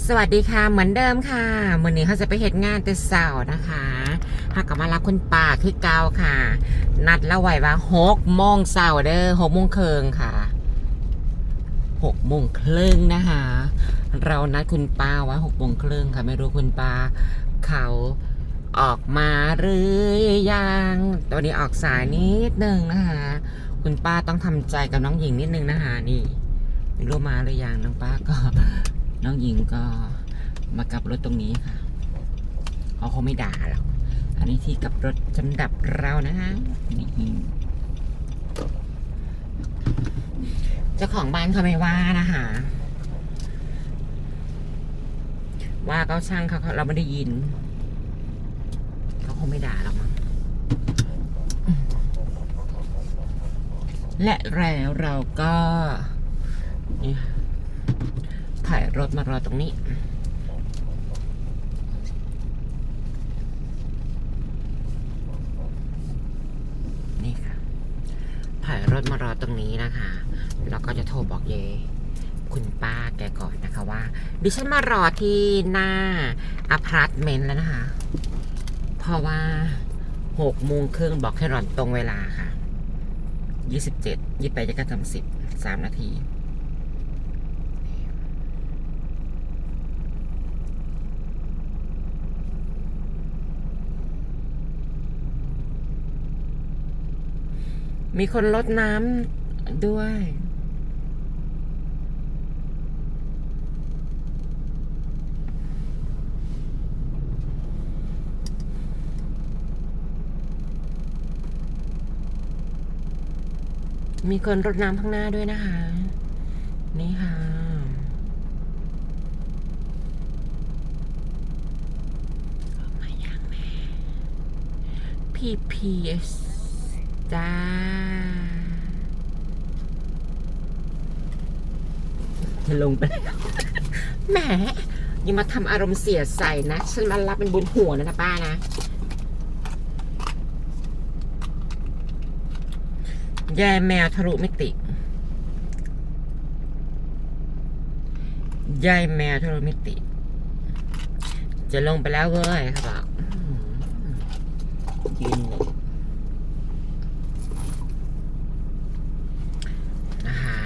สวัสดีค่ะเหมือนเดิมค่ะวันนี้เขาจะไปเหตุงานแต่เสาร์นะคะหากกลับมารับคุณป่าคือเกาค่ะ นัดแล้วไว้ว่าหกโมงเสาร์เด้อหกโมงเคิงค่ะหกโมงครึ่งนะคะ เรานัดคุณป้าไว้หกโมงครึ่งค่ะ ไม่รู้คุณป้าเขาออกมาหรือยังตอนนี้ออกสายนิดนึงนะคะ คุณป้าต้องทำใจกับน้องหญิงนิดนึงนะคะนี่ไม่รู้มาหรือยังน้องป้าก็ น้องหญิงก็มากลับรถตรงนี้ค่ะเขาคงไม่ด่าหรอกอันนี้ที่กลับรถสำหรับเรานะคะนี่เจ้าของบ้านเขาไม่ว่านะคะว่าก็ช่างเขาเราไม่ได้ยิน เขาคงไม่ด่าหรอกมั้งและแล้วเราก็นี่ค่ะ ถ่ายรถมารอตรงนี้ นี่ค่ะ ถ่ายรถมารอตรงนี้นะคะ แล้วก็จะโทรบอกเย คุณป้าแกก่อนนะคะว่า ดิฉันมารอที่หน้าอพาร์ตเมนต์แล้วนะคะ เพราะว่าหกโมงครึ่งบอกให้รอนตรงเวลาค่ะยี่สิบเจ็ดยี่ไปดจะก็ทำสิบสามนาที มีคนลดน้ำด้วย มีคนรดน้ำข้างหน้าด้วยนะคะ นี่ค่ะออกมาอย่างแม่ PPS จ้า จะลงไปแล้วแหมอยังมาทำอารมณ์เสียใส่นะ ฉันมารับเป็นบุญหัวนะนะป้านะ แย่แมวทะลุมิติยายแมวทะลุมิติ จะลงไปแล้วเว้ยเขาบอกอื้อหือยืนหนึ่งนะคะ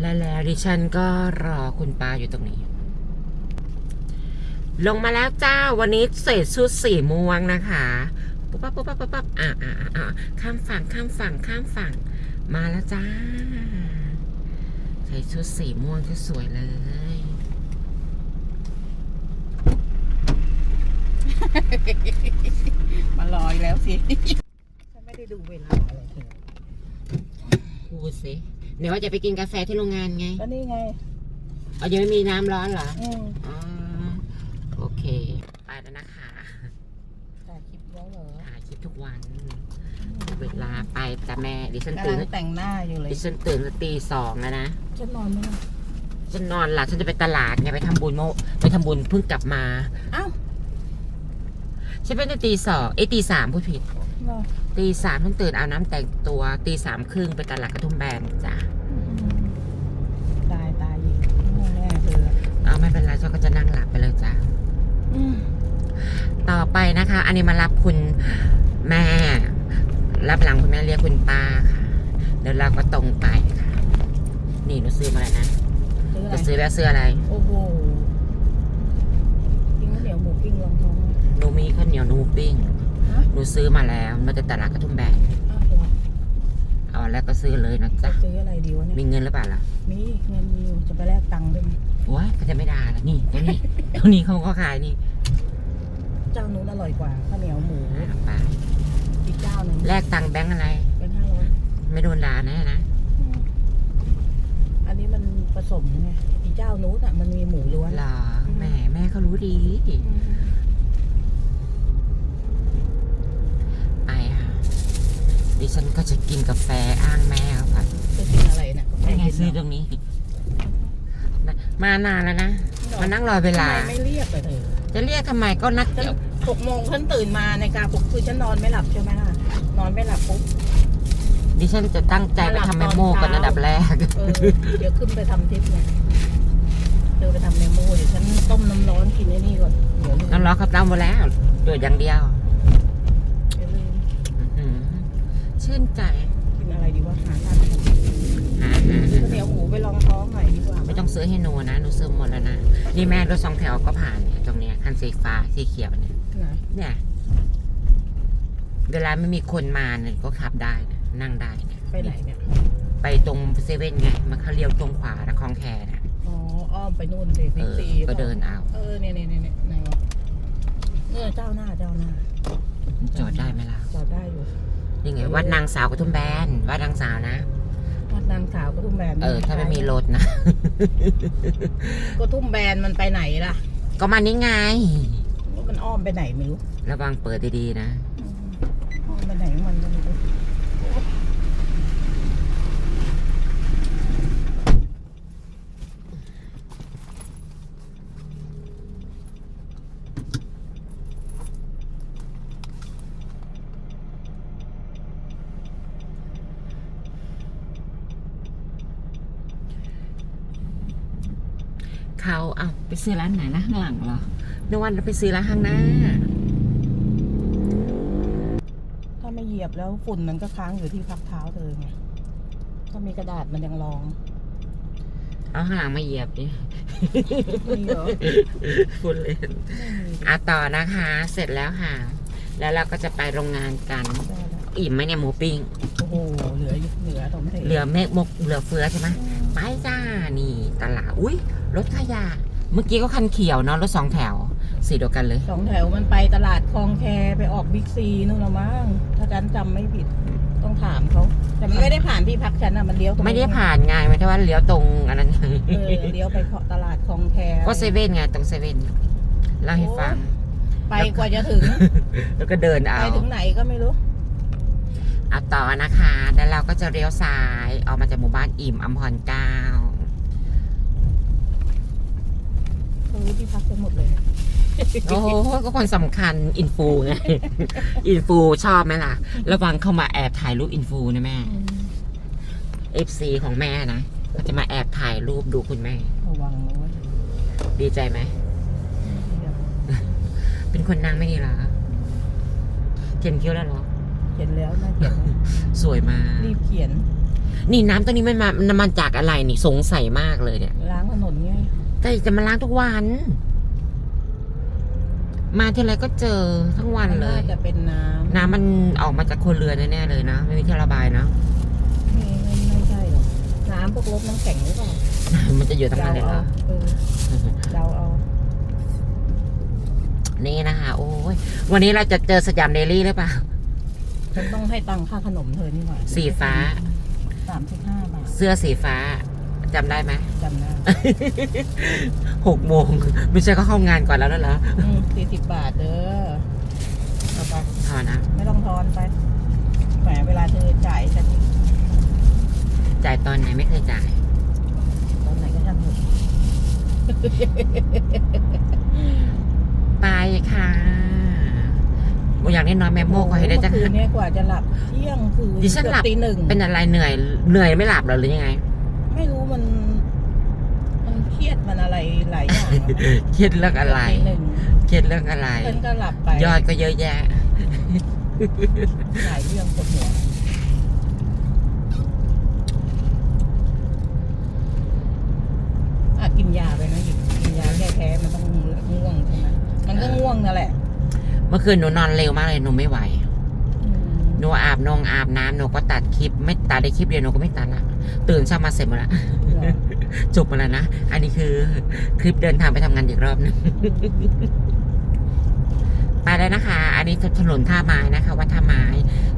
และแล้วดิฉันก็รอคุณป้าอยู่ตรงนี้ ลงมาแล้วจ้าวันนี้ใส่ชุดสีม่วงนะคะปุ๊บปั๊บปุ๊บปั๊บปุ๊บปั๊บอ่าอ่าอ่าข้ามฝั่งข้ามฝั่งข้ามฝั่ง มาแล้วจ้า ใส่ชุดสีม่วงที่สวยเลย มารออีกแล้วสิ ฉันไม่ได้ดูเวลาอะไรเลยพูดสิ เดี๋ยวว่าจะไปกินกาแฟที่โรงงานไงก็นี่ไงเอายังไม่มีน้ำร้อนเหรอ อืมอ๋อ โอเค ไปแล้วนะคะถ่ายคลิปแล้วเหรอถ่ายคลิปทุกวัน เวลาไปแต่แม่ดิฉันกำตื่ลันงแต่งหน้าอยู่เลยดิฉันตื่นตั้งตีสองแล้วนะ ฉันนอนไม่หลับฉันนอนหลับฉันจะไปตลาดไงไปทำบุญเมื่อไปทำบุญเพิ่งกลับมา อ้าวฉันเป็นตีสองเอ้ยตีสามพูดผิดเหรอ ตีสามต้องตื่นอาบน้ำแต่งตัวตีสามครึ่งไปตลาดกระทุ่มแบนจ้ะอืมตายตายอีกแน่เลยอะเอาไม่เป็นไรฉันก็จะนั่งหลับไปเลยจ้ะอืมต่อไปนะคะ อันนี้มารับคุณแม่ รับหลังคุณแม่เรียกคุณป้าค่ะเดี๋ยวเราก็ตรงไปค่ะ นี่หนูซื้อมาแล้วนะซื้ออะไรจะซื้อแล้วซื้ออะไร โอ้โหกินข้าวเหนียวหมูปิ้งลองท้องไหมหนูมีข้าวเหนียวหนูปิ้งฮะห นูซื้อมาแล้วมาจากตลาดกระทุ่มแบนอ้าวเหรอเอาแล้วก็ซื้อเลยนะจะจ๊ะ ซื้ออะไรดีวะเนี่ยมีเงินหรือเปล่าล่ะมีเงินมีอยู่จะไปแลกตังค์ด้วยไงโอ้ยก็จะไม่ด่าแล้วนี่ตรงนี้ตรงนี้เขาก็ขายนี่เจ้านู้นอร่อยกว่าข้าวเหนียวหมูอะไปอีกเจ้าหนึ่งแลกตังค์แบงค์อะไรเป็นห้าร้อยไม่โดนด่าแน่นะอันนี้มันผสมไงอีเจ้านู้นอะมันมีหมูล้วนหรอแหม่แม่เขารู้ดีไปค่ะ ดิฉันก็จะกินกาแฟอ้างแม่เขาค่ะจะกินอะไรเนี่ยไม่ไงซื้อตรงนี้ มานานแล้วนะ มานั่งรอเวลาทำไมไม่เรียกเลยเธอจะเรียกทำไมก็นัดฉันเดี๋ยวหกโมงฉันตื่นมาในกาปลุกคือฉันนอนไม่หลับใช่ไหมล่ะ นอนไม่หลับปุ๊บ ดิฉันจะตั้งใจไปทำเมโมก่อนอันดับแรกเออเดี๋ยวขึ้นไปทำทิปไงเดี๋ยวไปทำเมโมต้มน้ำร้อนกินไอ้นี่ก่อนเดี๋ยวลืมน้ำร้อนเขาต้มหมดแล้วตัวอย่างเดียว เดี๋ยวลืม อื้อหือ ชื่นใจ กินอะไรดีวะหาทานหมูหาหาข้าวเหนียวหมูไปลองท้องหน่อยดีกว่าไม่ต้องซื้อให้หนูนะ หนูซื้อหมดแล้วนะ นี่แม่รถสองแถวก็ผ่านเนี่ยตรงเนี้ยคันสีฟ้าสีเขียวเนี่ย ไหนเนี่ย เวลาไม่มีคนมาเนี่ยก็ขับได้นะนั่งได้เนี่ยไปไหนเนี่ย ไปตรงเซเว่นไง มันเขาเลี้ยวตรงขวานะคลองแคนะอ๋อ อ้อมไปนู่นเลยเอบิ๊กอ ซีก็เดินเอา เออเนี่ยเนี่ยเนี่ยเนี่ยไหนวะเออเจ้าหน้าเจ้าหน้าจอดได้ไหมล่ะจอดได้อยู่ นี่ไงวัดนางสาวกระทุ่มแบนวัดนางสาวนะวัดนางสาวกระทุ่มแบนเออถ้าไม่มีรถนะกระทุ่มแบนมันไปไหนล่ะ ก็มานี่ไงมันอ้อมไปไหนไม่รู้ระวังเปิดดีๆนะอืมอ้อมไปไหนของมันก็ไม่รู้ เขาเอาไป ซื้อร้านไหนนะข้างหลังเหรอนึกว่าเราไปซื้อร้านข้างหน้า ถ้าไม่เหยียบแล้วฝุ่นมันก็ค้างอยู่ที่พักเท้าเธอไงถ้ามีกระดาษมันยังรองเอาข้างหลังมาเหยียบดิมีเหรอพูดเล่นไม่มีอะต่อนะคะ เสร็จแล้วค่ะ แล้วเราก็จะไปโรงงานกัน ได้แล้วอิ่มไหมเนี่ยหมูปิ้ง โอ้โหเหลืออยู่เหลือสมเทเหลือเมฆมกเหลือเฟือใช่ไหมไปจ้านี่ตลาดอุ้ยรถขยะ เมื่อกี้ก็คันเขียวเนาะรถสองแถว สีเดียวกันเลย สองแถวมันไปตลาดคลองแคไปออกบิ๊กซีนู่นละมั้งถ้าฉันจำไม่ผิดต้องถามเขาแต่มันไม่ได้ผ่านที่พักฉันอะมันเลี้ยวตรงไม่ได้ผ่านไงไม่ใช่ว่าเลี้ยวตรงอันนั้นไงเออเลี้ยวไปตลาดคลองแคก็เซเว่นไงตรงเซเว่นเล่าให้ฟัง ไปกว่าจะถึง แล้วก็เดินไปเอาถึงไหนก็ไม่รู้เอาต่อนะคะ แล้วเราก็จะเลี้ยวซ้าย ออกมาจากหมู่บ้านอิ่มอมพรเก้า เขารู้ที่พักกันหมดเลยโอ้โหก็คนสำคัญอินฟูไง อินฟูชอบไหมล่ะ ระวังเข้ามาแอบถ่ายรูปอินฟูนะแม่ FC ของแม่นะก็จะมาแอบถ่ายรูปดูคุณแม่ ระวังนะเว่าดีใจไหมเป็นคนดังไม่ดีเหรอเขียนคิ้วแล้วเหรอ เขียนแล้วน่าเขียนนะสวยมาก รีบเขียน นี่น้ำตัวนี้มันมามันมาจากอะไรนี่สงสัยมากเลยเนี่ย ล้างถนนไง แต่จะมาล้างทุกวัน มาทีไรก็เจอทั้งวันเลยน่าจะเป็นน้ำน้ำมันออกมาจากคนเรือนแน่ๆเลยนะ ไม่มีที่ระบายเนอะไม่ไม่ไม่ใช่หรอกน้ำพวกรถน้ำแข็งหรือเปล่ามันจะอยู่ตรงนั้นเลยเหรอเออเดาเอา นี่นะคะโอ้ยวันนี้เราจะเจอสยามเดลี่หรือเปล่าฉันต้องให้ตังค่าขนมเธอนี่หว่าสีฟ้าสามสิบห้าบาทเสื้อสีฟ้า จำได้ไหม จำได้หกโมงไม่ใช่ก็เข้างานก่อนแล้วนั่นเหรอสี่สิบบาทเด้อเอาไปพอนะ ไม่ต้องทอนไปแหมเวลาเธอจ่ายฉันจ่ายตอนไหนไม่เคยจ่าย ตอนไหนก็ช่างเถอะไปค่ะอย่างนี้นอนแม่โมกก็ให้ได้จังเมื่อคืนเนี่ยกว่าจะหลับเที่ยงคืนดิฉันหลับเกือตีหนึ่งเป็นอะไรเหนื่อยเหนื่อยไม่หลับเหรอหรือยังไง ไม่รู้มัน มันเครี ยดมันอะไรหลายอย่างอะเครียดเรื่องอะไรตีหนึ่งเครียดเรื่องอะไรฉันก็หลับไปยอดก็เยอะแยะ หลายเรื่องปวดหัวอะกินยาไปนะหญิงกินยาแก้แพ้มันต้องง่วงใช่ไหมมันก็ง่วงนั่นแหละเมื่อคืนหนูนอนเร็วมากเลยหนูไม่ไหวอืมหนูอาบนงอาบน้ำหนูก็ตัดคลิป ไม่ตัดได้คลิปเดียวหนูก็ไม่ตัดละตื่นเช้ามาเสร็จหมดละเหรอ จบมาแล้วนะ อันนี้คือคลิปเดินทางไปทำงานอีกรอบหนึงไปแล้วนะคะ อันนี้ถนนท่าไม้นะคะ วัดท่าไม้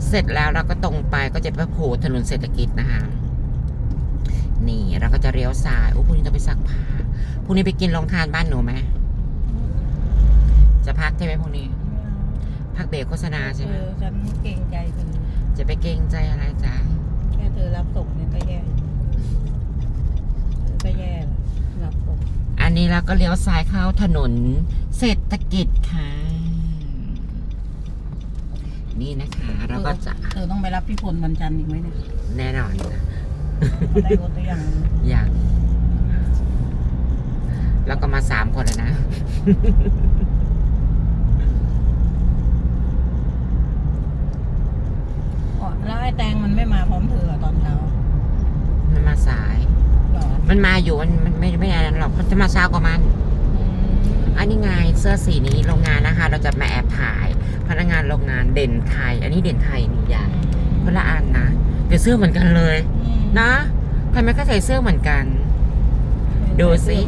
เสร็จแล้วเราก็ตรงไปก็จะไปโผล่ถนนเศรษฐกิจนะคะ นี่เราก็จะเลี้ยวซ้ายโอ้พรุ่งนี้ต้องไปซักผ้าพรุ่งนี้ไปกินโรงทานบ้านหนูไหม จะพักใช่ไหมพรุ่งนี้ พักเบรกโฆษณาใช่ไหมเออฉันเกรงใจเธอจะไปเกรงใจอะไรจ้าแค่เธอรับส่งเนี่ยก็แย่เธอ ก็แย่แล้วรับส่งอันนี้เราก็เลี้ยวซ้ายเข้าถนนเศรษฐกิจค่ะ นี่นะคะ เราก็จะเธอต้องไปรับพี่พลวันจันทร์อีกไหมเนี่ยแน่นอนนะเขาได้รถตัวอย่างอย่างแล้วก็มาสามคนเลยนะ อ๋อแล้วไอ้แตงมันไม่มาพร้อมเธอตอนเช้า มันมาสาย หรอ มันมาอยู่มันมันไม่ไม่อะไรหรอกมันจะมาเช้ากว่ามันอืมอันนี้ไงเสื้อสีนี้โรงงานนะคะ เราจะมาแอบถ่าย พนักงานโรงงานเด่นไทย อันนี้เด่นไทยนี่อย่างคนละอันนะแต่เสื้อเหมือนกันเลยอืมนะทำไมก็ใส่เสื้อเหมือนกัน ดูสิ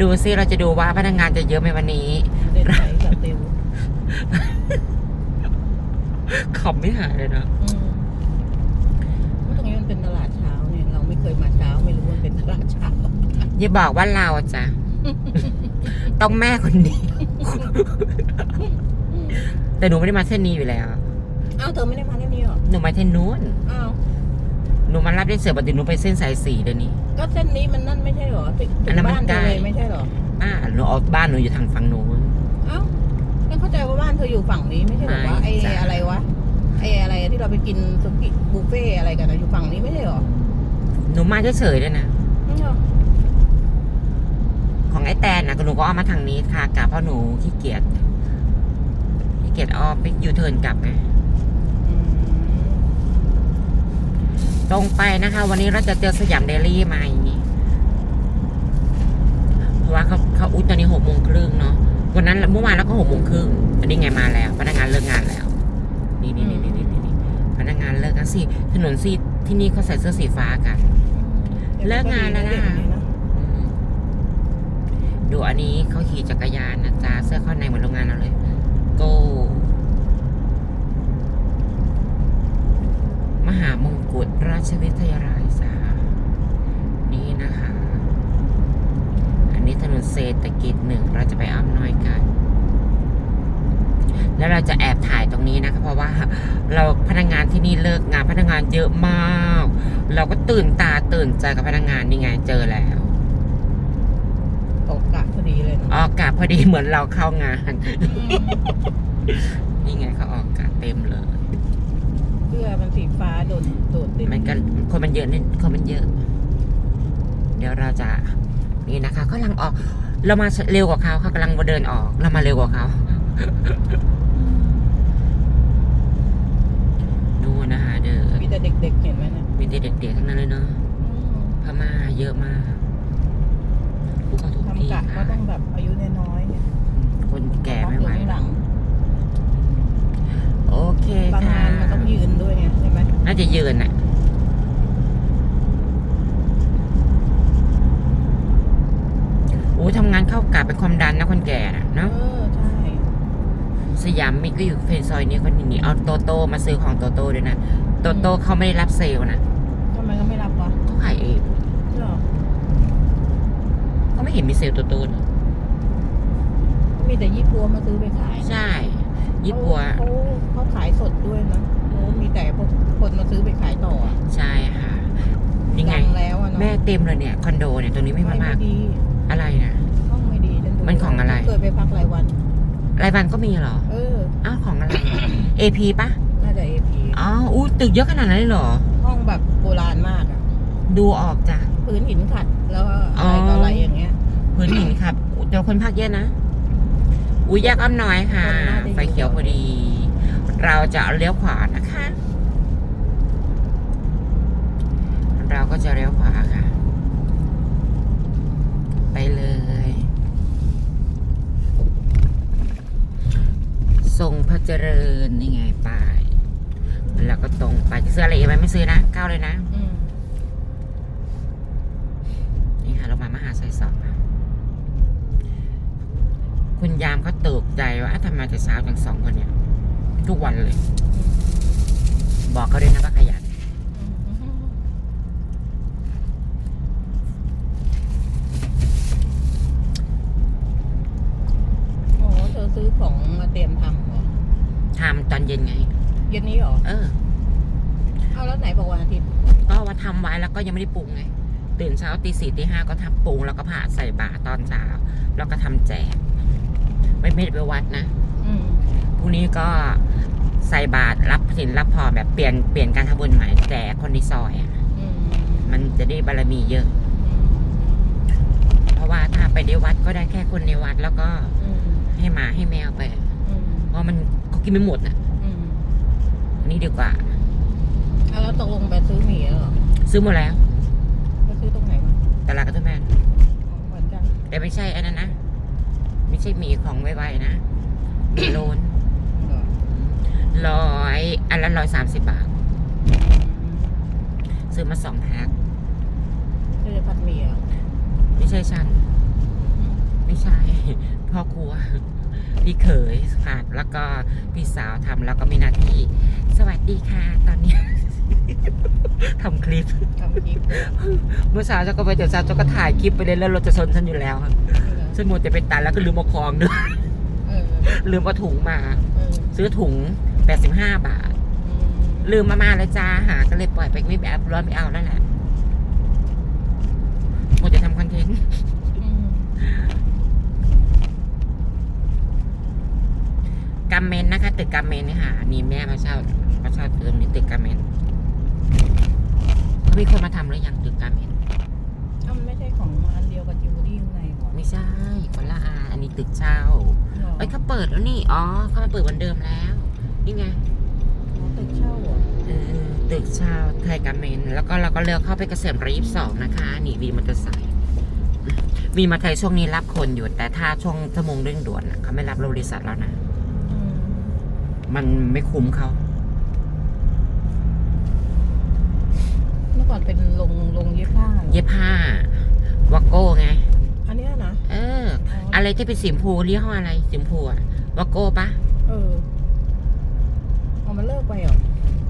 ดูซิเราจะดูว่าพนักงานจะเยอะไหมวันนี้เด่นใจกับติวขำไม่หายเลยนะ อืมตรงนี้มันเป็นตลาดเช้า เนี่ยเราไม่เคยมาเช้าไม่รู้ว่ามันเป็นตลาดเช้าอย่าบอกว่าเราจ้ะ ต้องแม่คนเดียวแต่หนูไม่ได้มาเส้นนี้อยู่แล้ว อ้าวเธอไม่ได้มาเรื่องนี้หรอ หนูมาเส้นนู้น อ้าว หนูมารับได้เสือปกติหนูไปเส้นสายสีเดี๋ยวนี้ ก็เส้นนี้มันนั่นไม่ใช่หรอถึงอันนั้นมันบ้านเธใกล้อเลยไม่ใช่หรอ อ่าหนูออกบ้านหนูอยู่ทางฝั่งนู้นเอ้าไม่เข้าใจว่าบ้านเธออยู่ฝั่งนี้ไม่ใช่หรอวะไม่ไอ้จ้ะอะไรวะไอ้อะไรที่เราไปกินสุกี้บุฟเฟ่ต์อะไรกันนะอยู่ฝั่งนี้ไม่ใช่หรอ หนูมาเฉยๆด้วยนะไม่ใช่หรอของไอ้แตนนะก็หนูก็อ้อมมาทางนี้ค่ะกลับเพราะหนูขี้เกียจขี้เกียจอ้อมไปยูเทิร์นกลับไงอืมตรงไปนะคะ วันนี้เราจะเจอสยามเดลี่ไหมเพราะว่าเขาเขาอุ้ยตอนนี้หกโมงครึ่งเนาะวันนั้นเมื่อวานแล้วก็หกโมงครึ่งอันนี้ไงมาแล้ว พนักงานเลิกงานแล้ว นี่นี่นี่นี่นี่นี่พนักงานเลิกกันสิถนนสี ที่นี่เขาใส่เสื้อสีฟ้ากัน เลิกงานแล้วนะเด็กดีนะอืมดูอันนี้เขาขี่จักรยานนะจ๊ะเสื้อเข้าในเหมือนโรงงานเราเลยโกมหามงกุฎราชวิทยาลัยจ้านี่นะคะ อันนี้ถนนเศรษฐกิจหนึ่งเราจะไปอ้อมน้อยกัน แล้วเราจะแอบถ่ายตรงนี้นะคะเพราะว่าเราพนักงานที่นี่เลิกงานพนักงานเยอะมาก เราก็ตื่นตาตื่นใจกับพนักงานนี่ไงเจอแล้วตกกะพอดีเลยเนอะออกกะพอดีเหมือนเราเข้างานอืมนี่ไงเขาออกกะเต็มเลยเสื้อมันสีฟ้าโดดโดดติดมันก็คนมันเยอะนี่คนมันเยอะ เดี๋ยวเราจะนี่นะคะเขากำลังออก เรามาเร็วกว่าเขาเขากำลังมาเดินออก เรามาเร็วกว่าเขา ดูนะคะเดินมีแต่เด็กๆเห็นไหมเนี่ยมีแต่เด็กๆทั้งนั้นเลยเนาะอืมพม่าเยอะมากผู้เข้าทุกที่ทำกะก็ค่ะต้องแบบอายุน้อยๆเนี่ยคนแก่ไม่ไหวข้างหลังโอเคบางค่ะงานมันต้องยืนด้วยไงใช่ไหมน่าจะยืนน่ะโอ้ยทำงานเข้ากะเป็นความดันนะคนแก่น่ะ เอ เนาะ อใช่ ส ยามมิตรก็อยู่เฟรนซอยนี้คนนี้เอาโตโต้มาซื้อของโตโต้ด้วยนะ โตโต้เขาไม่ได้รับเซลล์นะทำไมก็ไม่รับวะเขาขายเองหรอเขาไม่เห็นมีเซลล์โตโต้เลยมีแต่ยี่ปัวมาซื้อไปขาย ใช่ ยี่ปัวเขาเขาขายสดด้วยนะโอ้มีแต่พวกคนมาซื้อไปขายต่ออะใช่ค่ะยังไงดังแล้วอะเนาะแม่เต็มเลยเนี่ยคอนโดเนี่ยตรงนี้ไม่ไม่มากดีอะไรนะห้องไม่ดีฉันดูมันของอะไร เคยไปพักรายวัน รายวันก็มีเหรอ เออ อ้าวของอะไร AP ปะน่าจะเอพีอ๋ออู้ตึกเยอะขนาดนั้นเลยเหรอ ห้องแบบโบราณมากอะดูออกจ้ะ พื้นหินขัดแล้วก็อ๋อะอไรต่ออะไรอย่างเงี้ย พื้นหินครับอุ๊ยเดี๋ยวคนพักเยอะนะ อุ้ยแยกอ้อมน้อยค่ะคนน่าจะอยู่ไฟเขียวพอดี เราจะเลี้ยวขวานะคะ เราก็จะเลี้ยวขวาค่ะ ไปเลย ทรงพระ เจริญนี่ไงไปแล้วก็ตรงไปจะซื้ออะไรอีกไหมไม่ซื้อนะก้าวเลยนะอืมนี่ค่ะเรามามหาชัยสองค่ะคุณยามเขาตกใจว่าอะทำไมแต่เช้าจังสองคนเนี่ย ทุกวันเลย บอกเขาด้วยนะว่าขยัน โอ้เธอซื้อของมาเตรียมทำเหรอ ทำตอนเย็นไง เย็นนี้เหรอ เออ เอาแล้วไหนบอกวันอาทิตย์ก็ว่าทำไว้แล้วก็ยังไม่ได้ปรุงไงตื่นเช้าตีสี่ตีห้าก็ทำปรุงแล้วก็ผ่าใส่บาตรตอนเช้าแล้วก็ทำแจกไม่ไม่ได้ไปวัดนะอืมพรุ่งนี้ก็ใส่บาตรรับสินรับพรแบบเปลี่ยนเปลี่ยนการทำบุญใหม่แจกคนในซอยอะอืมมันจะได้บารมีเยอะอืมเพราะว่าถ้าไปในวัดก็ได้แค่คนในวัดแล้วก็อืมให้หมาให้แมวไปอืมเพราะมันเขากินไม่หมดอะอืมอันนี้ดีกว่าอะ แล้วตกลงไปซื้อหมี่แล้วเหรอซื้อหมดแล้วไปซื้อตรงไหนมาตลาดกระทุ่มแบนอ๋อเหมือนกันแต่ไม่ใช่อันนั้นนะไม่ใช่หมีของไวๆนะหมีโลนเหรอร้อยอันละร้อยสามสิบบาทอืมซื้อมาสองแพ็คเธอจะผัดหมี่เหรอไม่ใช่ฉัน ไม่ใช่ พ่อครัว พี่เขยค่ะแล้วก็พี่สาวทำแล้วก็มีหน้าที่ สวัสดีค่ะตอนนี้ ทำคลิป ทำคลิปเหรอเมื่อเช้าเจ้าก็ไปเดี๋ยวเช้าเจ้าก็ถ่ายคลิปไปเลยแล้วรถจะชนฉันอยู่แล้วอะฉันมัวแต่ไปตัดแล้วก็ลืมเอาคองด้วยเออลืมเอาถุงมาเออซื้อถุง85บาทอืมลืมมามาเลยจ้าหาก็เลยปล่อยไปไม่แบบร้อนไม่เอาแล้วแหละมัวจะทำคอนเทนต์อืมกัมเมนนะคะตึกกัมเมนนี่ค่ะนี่แม่มาเช่ามาเช่าตรงนี้ตึกกัมเมน เขามีคนมาทำหรือยังตึกกัมเมนอ้าวมันไม่ใช่ของอันเดียวกับจิวเวลรี่ข้างในเหรอไม่ใช่คนละอาอันนี้ตึกเช่าเหรอเอ้ยเขาเปิดแล้วนี่อ๋อเขามาเปิดวันเดิมแล้ว นี่ไงอ๋อตึกเช่าเหรอเออตึกเช่าไทยกัมเมนแล้วก็เราก็เลือกเข้าไปเกษมร้อยยี่สิบสองนะคะนี่วีมอเตอร์ไซค์วีมาไทยช่วงนี้รับคนอยู่แต่ถ้าช่วงชั่วโมงเร่งด่วนน่ะเขาไม่รับบริษัทแล้วนะ อืมมันไม่คุ้มเขา เมื่อก่อนเป็นโรงโรงเย็บผ้าหรอเย็บผ้าวาโก้ไง อันเนี้ยนะเออ อะไรที่เป็นสีชมพูเรียกว่าอะไรสีชมพูอะวาโก้ปะเออเอามันเลิกไปเหรอ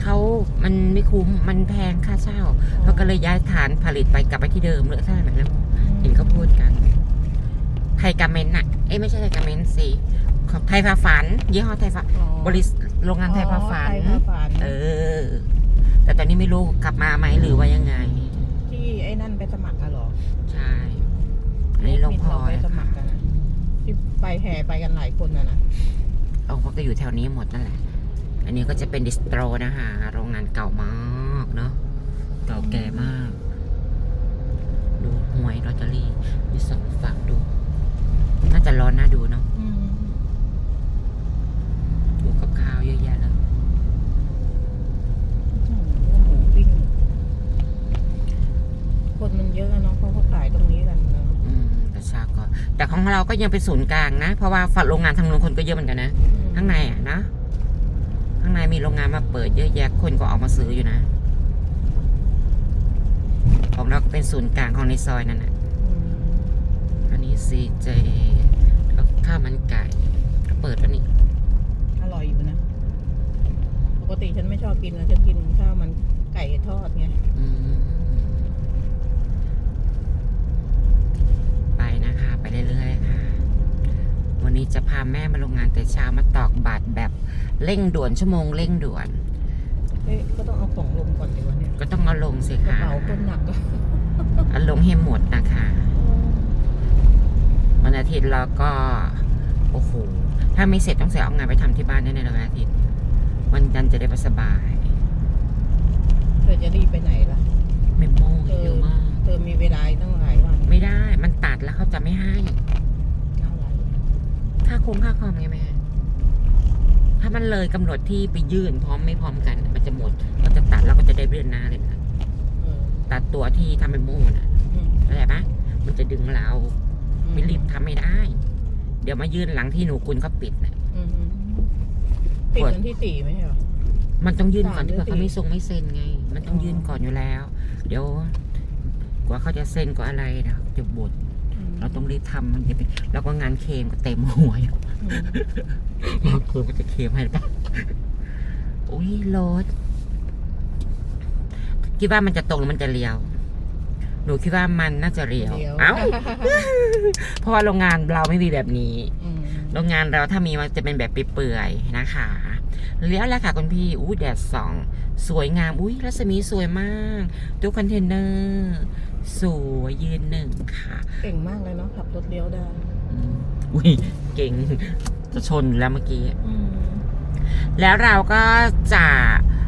เขามันไม่คุ้ม มันแพงค่าเช่าเขาก็เลยย้ายฐานผลิตไปกลับไปที่เดิมเลยใช่ไหมแล้วเห็นเขาพูดกันไทยกาเมนน่ะเอ้ยไม่ใช่ไทยกาเมนสิของไทยฟ้าฝัน ยี่ห้อไทยฟ้าอ๋อบริษัทโรงงานไทยฟ้าฝันไทยฟ้าฝัน เออ แต่ตอนนี้ไม่รู้กลับมาไหมหรือว่ายังไง ที่ไอ้นั่นไปสมัครอะเหรอใช่อันนี้หลวงพ่อเราไปสมัครกันนะที่ไปแห่ไปกันหลายคนอะนะหลวงพ่อก็อยู่แถวนี้หมดนั่นแหละ อันนี้ก็จะเป็นดิสโตรนะคะโรงงานเก่ามากเนาะเก่าแก่มาก ดูหวยลอตเตอรี่มีสองฝั่งดู น่าจะร้อนน่าดูเนาะอืมดูกับข้าวเยอะแยะเลย โอ้โหหมูปิ้ง คนมันเยอะอะเนาะเพราะเขาขายตรงนี้กันนะอืมแต่ชาก็แต่ของเราก็ยังเป็นศูนย์กลางนะ เพราะว่าฝั่งโรงงานทางนู้นคนก็เยอะเหมือนกันนะ ข้างในอะนะ ข้างในมีโรงงานมาเปิดเยอะแยะคนก็ออกมาซื้ออยู่นะ ของเราก็เป็นศูนย์กลางของในซอยนั่นแหละอืมอันนี้ซีเจแล้วข้าวมันไก่ก็เปิดแล้วนี่อร่อยอยู่นะ ปกติฉันไม่ชอบกินนะฉันกินข้าวมันไก่ทอดไงอืมไป นะคะ ไปเรื่อยๆค่ะ วันนี้จะพาแม่มาโรงงานแต่เช้ามาตอกบัตรแบบเร่งด่วนชั่วโมงเร่งด่วน เอ๊ะก็ต้องเอาของลงก่อนดีวะเนี่ยก็ต้องเอาลงสิกระคะเป๋าคนหนักอะเอาลงให้หมดนะคะ วันอาทิตย์เราก็ โอ้โห ถ้าไม่เสร็จต้องเสียเอางานไปทำที่บ้านได้ในวันอาทิตย์ วันจันทร์จะได้ไปสบาย เธอจะรีบไปไหนล่ะไม่โม่เยอะมากเธอมีเวลาอีกตั้งหลายวันไม่ได้ มันตัดแล้วเขาจะไม่ให้อะไรค่าคุ้มค่าคอมไงแม่ ถ้ามันเลยกำหนดที่ไปยื่นพร้อมไม่พร้อมกัน มันจะหมดก็จะตัดแล้วก็จะได้เดือนหน้าเลยนะ เออตัดตัวที่ทำเป็นโม่น่ะอืมเข้าใจปะมันจะดึงเรา ไม่รีบทำไม่ได้ เดี๋ยวมายื่นหลังที่หนูกุลเขาปิดน่ะอืมอืมปิดวันที่สี่ไหมใช่เหรอ มันต้องยื่นก่อนสามที่หรือเขาไม่สี่ทรงไม่เซ็นไง มันต้องอ๋อยื่นก่อนอยู่แล้ว เดี๋ยวก ว่าเขาจะเซ็นก็อะไรนะจะบดอืมเราต้องรีบทำมันจะเป็นแล้วก็งานเคลมก็เต็มหัวอยู่อืมงานเคลมก็จะเคลมให้หรือเปล่าอุ้ยรถคิดว่ามันจะตรงหรือมันจะเลี้ยว หนูคิดว่ามันน่าจะเลี้ยวเดี๋ยวเอ้า เพราะว่าโรงงานเราไม่มีแบบนี้อืมโรงงานเราถ้ามีมันจะเป็นแบบเปื่อยๆนะคะ เลี้ยวแล้วค่ะคุณพี่ อู้แดดส่อง สวยงาม อุ้ยรัศมีสวยมากตู้คอนเทนเนอร์ สวยยืนหนึ่งค่ะเก่งมากเลยเนาะขับรถเลี้ยวได้อืมอุ้ยเก่งจะชนแล้วเมื่อกี้ อืมแล้วเราก็จะ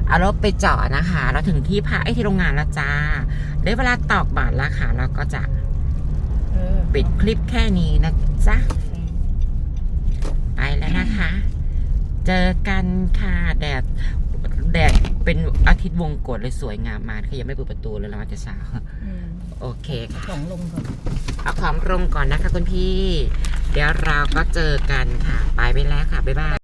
เอารถไปจอดนะคะ เราถึงที่พักไอ้ที่โรงงานแล้วจ้า ได้เวลาตอกบัตรแล้วค่ะ เราก็จะเออปิดคลิปแค่นี้นะจ๊ะ ไปแล้วนะคะ เจอกันค่ะแดดแดดเป็นอาทิตย์วงกฏเลยสวยงามมากคือยังไม่เปิดประตูเลยเราจะเช้า อืม โอเคค่ะสองลงก่อนเอาของลงก่อนนะคะคุณพี่ เดี๋ยวเราก็เจอกันค่ะ ไปไปแล้วค่ะ บ๊ายบาย